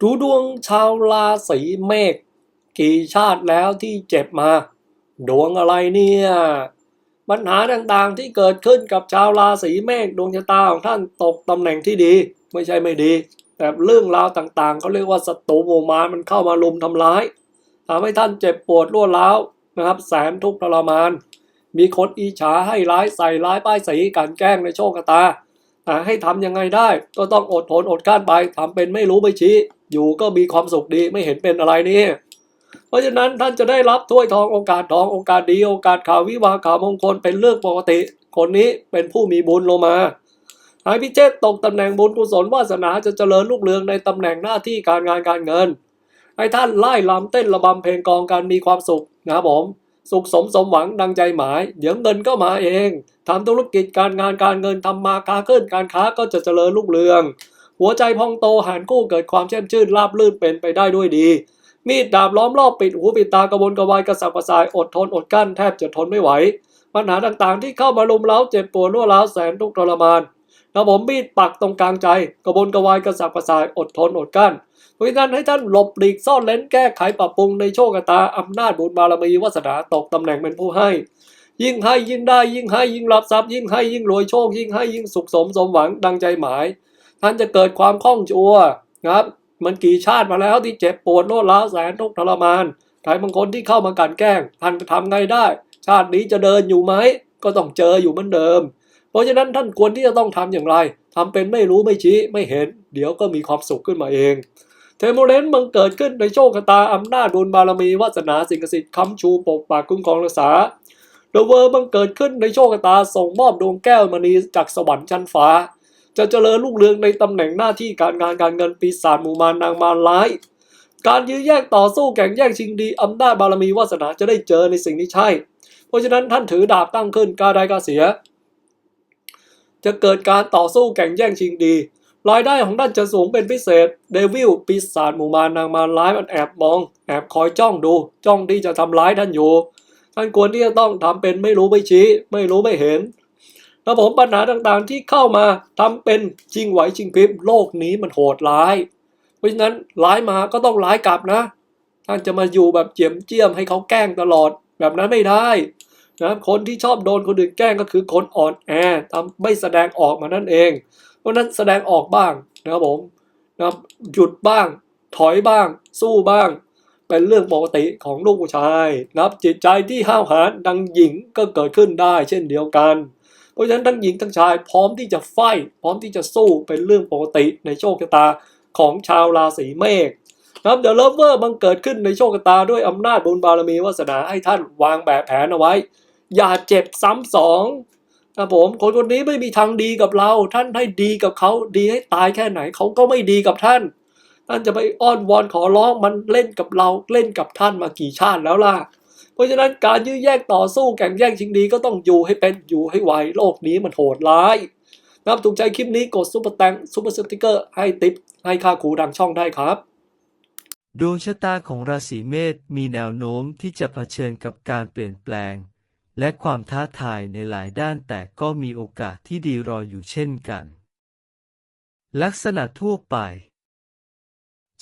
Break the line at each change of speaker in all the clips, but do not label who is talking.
ดูดวงชาวราศีเมษกี่ชาติแล้วที่เจ็บมา ดวงอะไรเนี่ย ปัญหาต่างๆที่เกิดขึ้นกับชาวราศีเมษดวงชะตาของท่านตกตำแหน่งที่ดี ไม่ใช่ไม่ดี แต่เรื่องราวต่างๆเขาเรียกว่าศัตรูหมู่มารมันเข้ามาลุมทำร้ายทำให้ท่านเจ็บปวดรวดร้าวนะครับ แสนทุกข์ทรมาน มีคนอิจฉาให้ร้ายใส่ร้ายป้ายสีกลันแกล้งในโชคชะตาแต่ให้ทำยังไงได้ ก็ต้องอดทนอดกลั้นไปทำเป็นไม่รู้ไม่ชี้ อยู่ก็มีความสุขดีไม่เห็นเป็นอะไรนี่เพราะฉะนั้นท่านจะได้รับถ้วยทองโอกาสทองโอกาสดีโอกาสข่าววิวาข่าวมงคลเป็นเรื่องปกติ คนนี้เป็นผู้มีบุญลงมาหายพิเชษตกตำแหน่งบุญกุศลวาสนาจะเจริญรุ่งเรืองในตำแหน่งหน้าที่การงานการเงิน ให้ท่านไล่ลำเต้นระบำเพลงกองการมีความสุขนะครับผมสุขสมสมหวังดังใจหมาย เดี๋ยวเงินก็มาเองทำธุรกิจการงานการเงินทำมาค้าขึ้นการค้าก็จะเจริญรุ่งเรือง หัวใจพองโตหานกู้เกิดความแช่มชื่นราบลื่นเป็นไปได้ด้วยดี มีดดาบล้อมรอบปิดหูปิดตากระวนกระวายกระสับกระส่ายอดทนอดกั้นแทบจะทนไม่ไหว ปัญหาต่างๆที่เข้ามาลุมเล้าเจ็บปวดรั่วร้าวแสนทุกข์ทรมานนะผมมีดปักตรงกลางใจ กระวนกระวายกระสับกระส่ายอดทนอดกั้นเพราะฉะนั้นให้ท่านหลบหลีกซ่อนเล้นแก้ไขปรับปรุงในโชคชะตาอำนาจบุญบารมีวาสนาตกตำแหน่งเป็นผู้ให้ ยิ่งให้ยิ่งได้ยิ่งให้ยิ่งรับทรัพย์ยิ่งให้ยิ่งรวยโชคยิ่งให้ยิ่งสุขสมสมหวังดังใจหมาย ท่านจะเกิดความคล่องจัวนะครับมันกี่ชาติมาแล้วที่เจ็บปวดโลดร้าวแสนทุกข์ทรมานใครบางคนที่เข้ามากันแกล้งท่านจะทำไงได้ ชาตินี้จะเดินอยู่ไหม ก็ต้องเจออยู่เหมือนเดิม เพราะฉะนั้นท่านควรที่จะต้องทำอย่างไรทำเป็นไม่รู้ไม่ชี้ไม่เห็น เดี๋ยวก็มีความสุขขึ้นมาเอง เทโมเรนต์บังเกิดขึ้นในโชคชะตาอำนาจบุญบารมีวาสนาสิ่งศักดิ์สิทธิ์ค้ำชูปกปักคุ้มครองรักษาเดอะเวอร์บังเกิดขึ้นในโชคชะตาส่งมอบดวงแก้วมณีจากสวรรค์ชั้นฟ้า จะเจริญรุ่งเรืองในตำแหน่งหน้าที่การงานการเงินปีศาจหมู่มารนางมารร้าย การยื้อแย่งต่อสู้แข่งแย่งชิงดีอำนาจบารมีวาสนาจะได้เจอในสิ่งที่ใช่ เพราะฉะนั้นท่านถือดาบตั้งขึ้นกาได้กาเสีย จะเกิดการต่อสู้แข่งแย่งชิงดีรายได้ของท่านจะสูงเป็นพิเศษ เดวิลปีศาจหมู่มารนางมาร้ายมันแอบมอง แอบคอยจ้องดู จ้องที่จะทำร้ายท่านอยู่ ท่านควรที่จะต้องทำเป็นไม่รู้ไม่ชี้ ไม่รู้ไม่เห็น แล้วผมปัญหาต่างๆที่เข้ามาทำเป็นชิงไหวชิงพริบโลกนี้มันโหดร้าย เพราะฉะนั้นร้ายมาก็ต้องร้ายกลับนะ ท่านจะมาอยู่แบบเจียมเจียมให้เขาแกล้งตลอดแบบนั้นไม่ได้นะคนที่ชอบโดนคนอื่นแกล้งก็คือคนอ่อนแอทำไม่แสดงออกมานั่นเอง เพราะนั้นแสดงออกบ้างนะครับผมนะหยุดบ้าง ถอยบ้าง สู้บ้าง เป็นเรื่องปกติของลูกผู้ชายนะครับจิตใจที่ห้าวหาญดังหญิงก็เกิดขึ้นได้เช่นเดียวกัน เพราะฉะนั้นทั้งหญิงทั้งชายพร้อมที่จะไฟพร้อมที่จะสู้เป็นเรื่องปกติในโชคชะตาของชาวราศีเมษนะครับเดอะเลเวอร์บังเกิดขึ้นในโชคชะตาด้วยอำนาจบุญบารมีวาสนาให้ท่านวางแบบแผนเอาไว้ อย่าเจ็บซ้ำสองครับผมคนคนนี้ไม่มีทางดีกับเรา ท่านให้ดีกับเขาดีให้ตายแค่ไหนเขาก็ไม่ดีกับท่าน ท่านจะไปอ้อนวอนขอร้องมันเล่นกับเราเล่นกับท่านมากี่ชาติแล้วล่ะ เพราะฉะนั้นการยื้อแย่งต่อสู้แข่งแย่งชิงดีก็ต้องอยู่ให้เป็นอยู่ให้ไวโลกนี้มันโหดร้ายนะครับถูกใจคลิปนี้กดซุปเปอร์แตงซุปเปอร์สติกเกอร์ให้ติปให้ค่าครูดังช่องได้ครับ
ดวงชะตาของราศีเมษมีแนวโน้มที่จะเผชิญกับการเปลี่ยนแปลง และความท้าทายในหลายด้านแต่ก็มีโอกาสที่ดีรออยู่เช่นกัน ลักษณะทั่วไป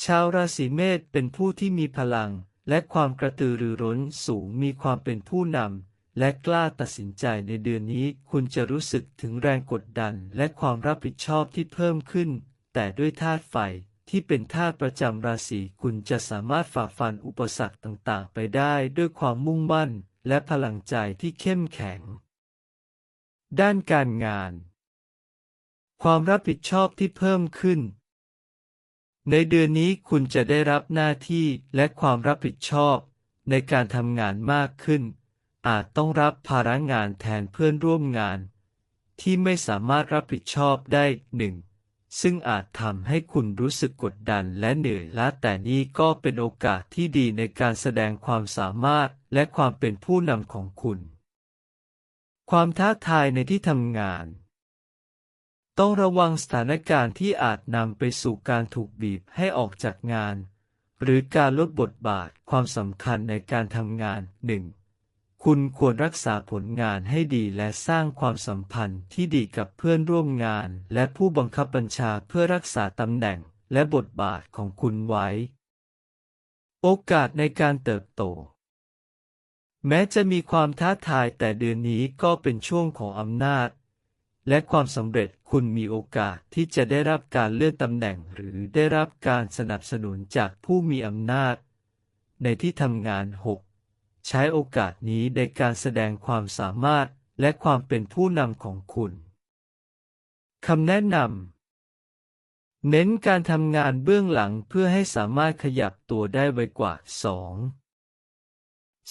ชาวราศีเมษเป็นผู้ที่มีพลัง และความกระตือรือร้นสูงมีความเป็นผู้นำและกล้าตัดสินใจในเดือนนี้ คุณจะรู้สึกถึงแรงกดดันและความรับผิดชอบที่เพิ่มขึ้น แต่ด้วยธาตุไฟที่เป็นธาตุประจำราศีคุณจะสามารถฝ่าฟันอุปสรรคต่างๆ ไปได้ด้วยความมุ่งมั่น และพลังใจที่เข้มแข็ง ด้านการงาน ความรับผิดชอบที่เพิ่มขึ้น ในเดือนนี้คุณจะได้รับหน้าที่และความรับผิดชอบ ในการทำงานมากขึ้น อาจต้องรับภาระงานแทนเพื่อนร่วมงาน ที่ไม่สามารถรับผิดชอบได้หนึ่งซึ่งอาจทำให้คุณรู้สึกกดดันและเหนื่อยล้าแต่นี่ก็เป็นโอกาสที่ดีในการแสดงความสามารถและความเป็นผู้นำของคุณ ความท้าทายในที่ทำงาน ต้องระวังสถานการณ์ที่อาจนำไปสู่การถูกบีบให้ออกจากงาน หรือการลดบทบาทความสำคัญในการทำงานหนึ่งคุณควรรักษาผลงานให้ดีและสร้างความสัมพันธ์ที่ดีกับเพื่อนร่วมงาน และผู้บังคับบัญชาเพื่อรักษาตำแหน่งและบทบาทของคุณไว้ โอกาสในการเติบโต แม้จะมีความท้าทายแต่เดือนนี้ก็เป็นช่วงของอำนาจ และความสำเร็จคุณมีโอกาสที่จะได้รับการเลื่อนตำแหน่งหรือได้รับการสนับสนุนจากผู้มีอำนาจ ในที่ทำงาน 6 ใช้โอกาสนี้ในการแสดงความสามารถและความเป็นผู้นำของคุณคำแนะนำเน้นการทำงานเบื้องหลังเพื่อให้สามารถขยับตัวได้ไวกว่า 2.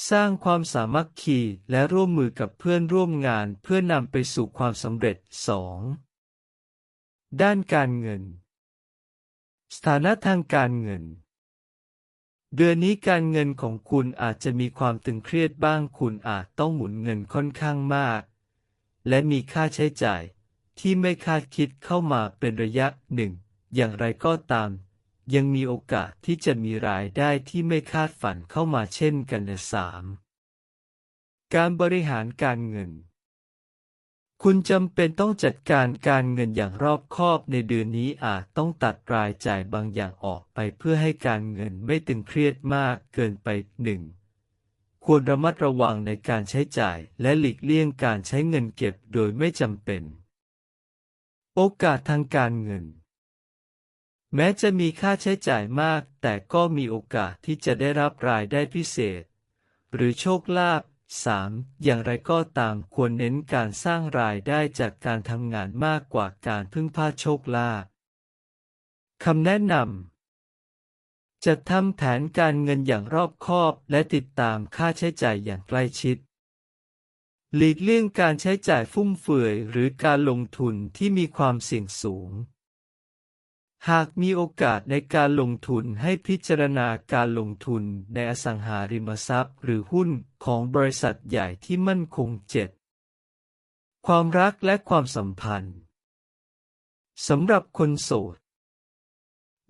สร้างความสามัคคีและร่วมมือกับเพื่อนร่วมงานเพื่อนำไปสู่ความสำเร็จ 2. ด้านการเงิน สถานะทางการเงิน เดือนนี้การเงินของคุณอาจจะมีความตึงเครียดบ้าง คุณอาจต้องหมุนเงินค่อนข้างมาก และมีค่าใช้จ่ายที่ไม่คาดคิดเข้ามาเป็นระยะหนึ่ง อย่างไรก็ตาม ยังมีโอกาสที่จะมีรายได้ที่ไม่คาดฝันเข้ามาเช่นกันในสามการบริหารการเงิน คุณจำเป็นต้องจัดการการเงินอย่างรอบคอบในเดือนนี้อาจต้องตัดรายจ่ายบางอย่างออกไปเพื่อให้การเงินไม่ตึงเครียดมากเกินไปหนึ่งควรระมัดระวังในการใช้จ่ายและหลีกเลี่ยงการใช้เงินเก็บโดยไม่จำเป็น โอกาสทางการเงิน แม้จะมีค่าใช้จ่ายมาก แต่ก็มีโอกาสที่จะได้รับรายได้พิเศษ หรือโชคลาภ 3. อย่างไรก็ตามควรเน้นการสร้างรายได้จากการทำงานมากกว่าการพึ่งพาโชคลาภคำแนะนำจะทำแผนการเงินอย่างรอบคอบและติดตามค่าใช้จ่ายอย่างใกล้ชิด หลีกเลี่ยงการใช้จ่ายฟุ่มเฟือยหรือการลงทุนที่มีความเสี่ยงสูง หากมีโอกาสในการลงทุนให้พิจารณาการลงทุนในอสังหาริมทรัพย์ หรือหุ้นของบริษัทใหญ่ที่มั่นคงเจ็ดความรักและความสัมพันธ์สำหรับคนโสด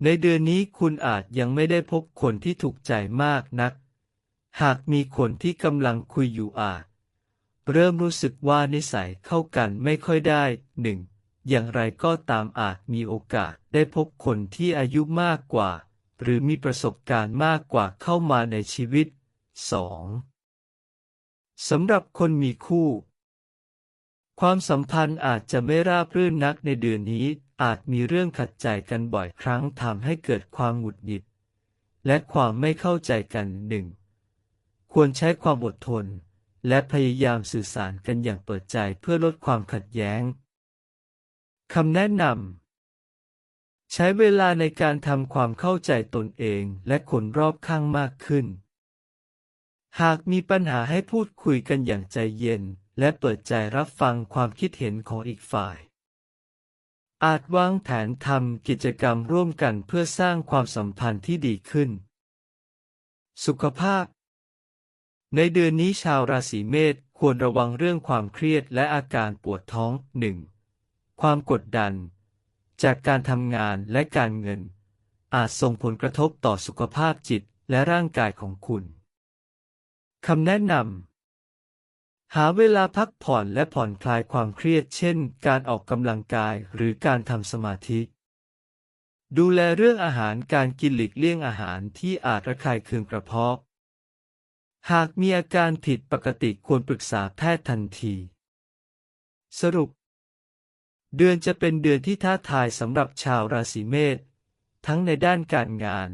ในเดือนนี้คุณอาจยังไม่ได้พบคนที่ถูกใจมากนัก หากมีคนที่กำลังคุยอยู่อาจ เริ่มรู้สึกว่านิสัยเข้ากันไม่ค่อยได้หนึ่ง อย่างไรก็ตามอาจมีโอกาสได้พบคนที่อายุมากกว่า หรือมีประสบการณ์มากกว่าเข้ามาในชีวิต 2. สำหรับคนมีคู่ ความสัมพันธ์อาจจะไม่ราบรื่นนักในเดือนนี้ อาจมีเรื่องขัดใจกันบ่อยครั้งทำให้เกิดความหงุดหงิด และความไม่เข้าใจกันหนึ่งควรใช้ความอดทน และพยายามสื่อสารกันอย่างเปิดใจเพื่อลดความขัดแย้ง คำแนะนำ ใช้เวลาในการทำความเข้าใจตนเองและคนรอบข้างมากขึ้น หากมีปัญหาให้พูดคุยกันอย่างใจเย็น และเปิดใจรับฟังความคิดเห็นของอีกฝ่าย อาจวางแผนทำกิจกรรมร่วมกันเพื่อสร้างความสัมพันธ์ที่ดีขึ้น สุขภาพ ในเดือนนี้ชาวราศีเมษควรระวังเรื่องความเครียดและอาการปวดท้องหนึ่ง ความกดดัน จากการทำงานและการเงิน อาจส่งผลกระทบต่อสุขภาพจิตและร่างกายของคุณคำแนะนำ หาเวลาพักผ่อนและผ่อนคลายความเครียด เช่น การออกกำลังกายหรือการทำสมาธิ ดูแลเรื่องอาหารการกินหลีกเลี่ยงอาหารที่อาจระคายเคืองกระเพาะ หากมีอาการผิดปกติควรปรึกษาแพทย์ทันที สรุป เดือนจะเป็นเดือนที่ท้าทายสำหรับชาวราศีเมษทั้งในด้านการงาน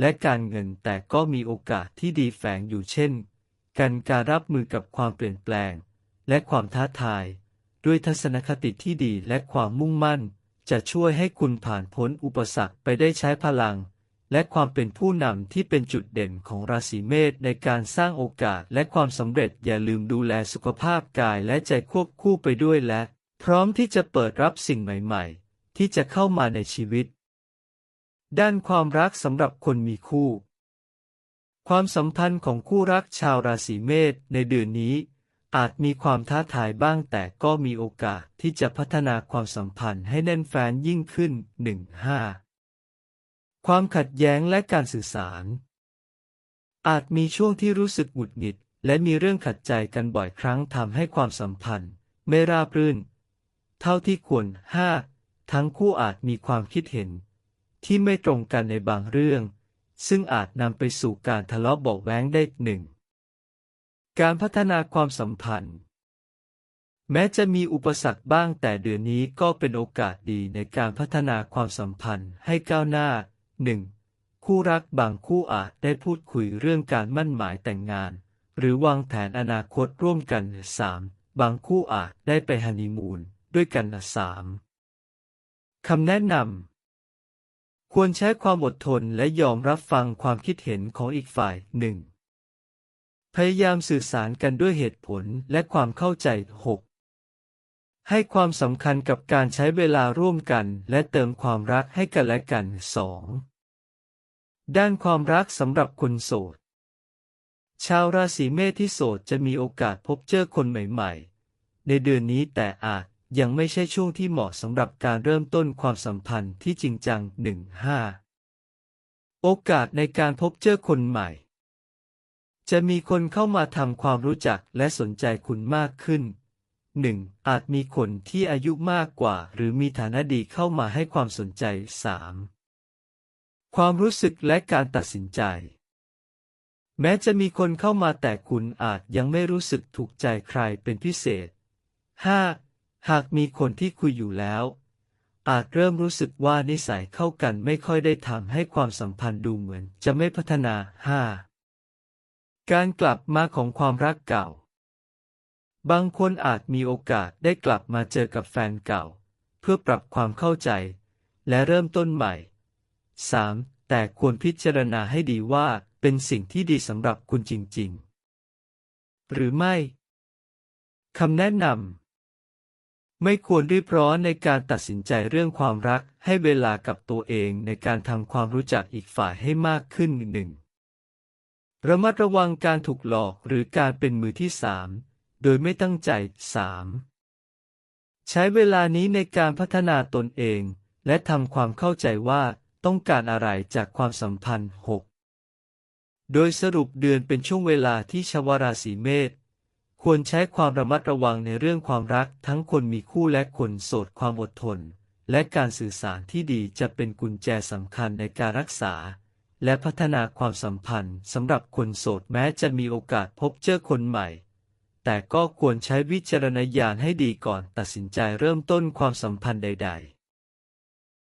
และการเงินแต่ก็มีโอกาสที่ดีแฝงอยู่เช่นการการรับมือกับความเปลี่ยนแปลง และความท้าทาย ด้วยทัศนคติที่ดีและความมุ่งมั่น จะช่วยให้คุณผ่านพ้นอุปสรรคไปได้ใช้พลัง และความเป็นผู้นำที่เป็นจุดเด่นของราศีเมษในการสร้างโอกาสและความสำเร็จอย่าลืมดูแลสุขภาพกายและใจควบคู่ไปด้วยและ พร้อมที่จะเปิดรับสิ่งใหม่ๆ ที่จะเข้ามาในชีวิต ด้านความรักสำหรับคนมีคู่ ความสัมพันธ์ของคู่รักชาวราศีเมษในเดือนนี้ อาจมีความท้าทายบ้างแต่ก็มีโอกาสที่จะพัฒนาความสัมพันธ์ให้แน่นแฟ้นยิ่งขึ้น 1-5 ความขัดแย้งและการสื่อสาร อาจมีช่วงที่รู้สึกหงุดหงิด และมีเรื่องขัดใจกันบ่อยครั้งทำให้ความสัมพันธ์ ไม่ราบรื่น เท่าที่ควร 5. ทั้งคู่อาจมีความคิดเห็น ที่ไม่ตรงกันในบางเรื่อง ซึ่งอาจนำไปสู่การทะเลาะเบาะแว้งได้หนึ่งการพัฒนาความสัมพันธ์ แม้จะมีอุปสรรคบ้างแต่เดือนนี้ก็เป็นโอกาสดีในการพัฒนาความสัมพันธ์ให้ก้าวหน้าหนึ่งคู่รักบางคู่อาจได้พูดคุยเรื่องการมั่นหมายแต่งงาน หรือวางแผนอนาคตร่วมกันสามบางคู่อาจได้ไปฮันนีมูน ด้วยกันสามคำแนะนำควรใช้ความอดทนและยอมรับฟังความคิดเห็นของอีกฝ่ายหนึ่งพยายามสื่อสารกันด้วยเหตุผลและความเข้าใจ 6. ให้ความสำคัญกับการใช้เวลาร่วมกันและเติมความรักให้กันและกัน 2. ด้านความรักสำหรับคนโสด ชาวราศีเมษที่โสดจะมีโอกาสพบเจอคนใหม่ ๆ ในเดือนนี้แต่อาจ ยังไม่ใช่ช่วงที่เหมาะสำหรับการเริ่มต้นความสัมพันธ์ที่จริงจัง 1-5 โอกาสในการพบเจอคนใหม่ จะมีคนเข้ามาทำความรู้จักและสนใจคุณมากขึ้น 1. อาจมีคนที่อายุมากกว่า หรือมีฐานะดีเข้ามาให้ความสนใจ 3. ความรู้สึกและการตัดสินใจ แม้จะมีคนเข้ามาแต่คุณอาจยังไม่รู้สึกถูกใจใครเป็นพิเศษ 5. หากมีคนที่คุยอยู่แล้ว อาจเริ่มรู้สึกว่านิสัยเข้ากันไม่ค่อยได้ทำให้ความสัมพันธ์ดูเหมือนจะไม่พัฒนา 5. การกลับมาของความรักเก่า บางคนอาจมีโอกาสได้กลับมาเจอกับแฟนเก่า เพื่อปรับความเข้าใจ และเริ่มต้นใหม่ 3. แต่ควรพิจารณาให้ดีว่าเป็นสิ่งที่ดีสำหรับคุณจริง ๆ หรือไม่ คำแนะนำ ไม่ควรรีบร้อนในการตัดสินใจเรื่องความรัก ให้เวลากับตัวเองในการทำความรู้จักอีกฝ่ายให้มากขึ้นหนึ่งระมัดระวังการถูกหลอกหรือการเป็นมือที่สามโดยไม่ตั้งใจ 3. ใช้เวลานี้ในการพัฒนาตนเอง และทำความเข้าใจว่าต้องการอะไรจากความสัมพันธ์ 6. โดยสรุปเดือนเป็นช่วงเวลาที่ชาวราศีเมษ ควรใช้ความระมัดระวังในเรื่องความรักทั้งคนมีคู่และคนโสดความอดทน และการสื่อสารที่ดีจะเป็นกุญแจสำคัญในการรักษา และพัฒนาความสัมพันธ์สำหรับคนโสดแม้จะมีโอกาสพบเจอคนใหม่ แต่ก็ควรใช้วิจารณญาณให้ดีก่อนตัดสินใจเริ่มต้นความสัมพันธ์ใด ๆ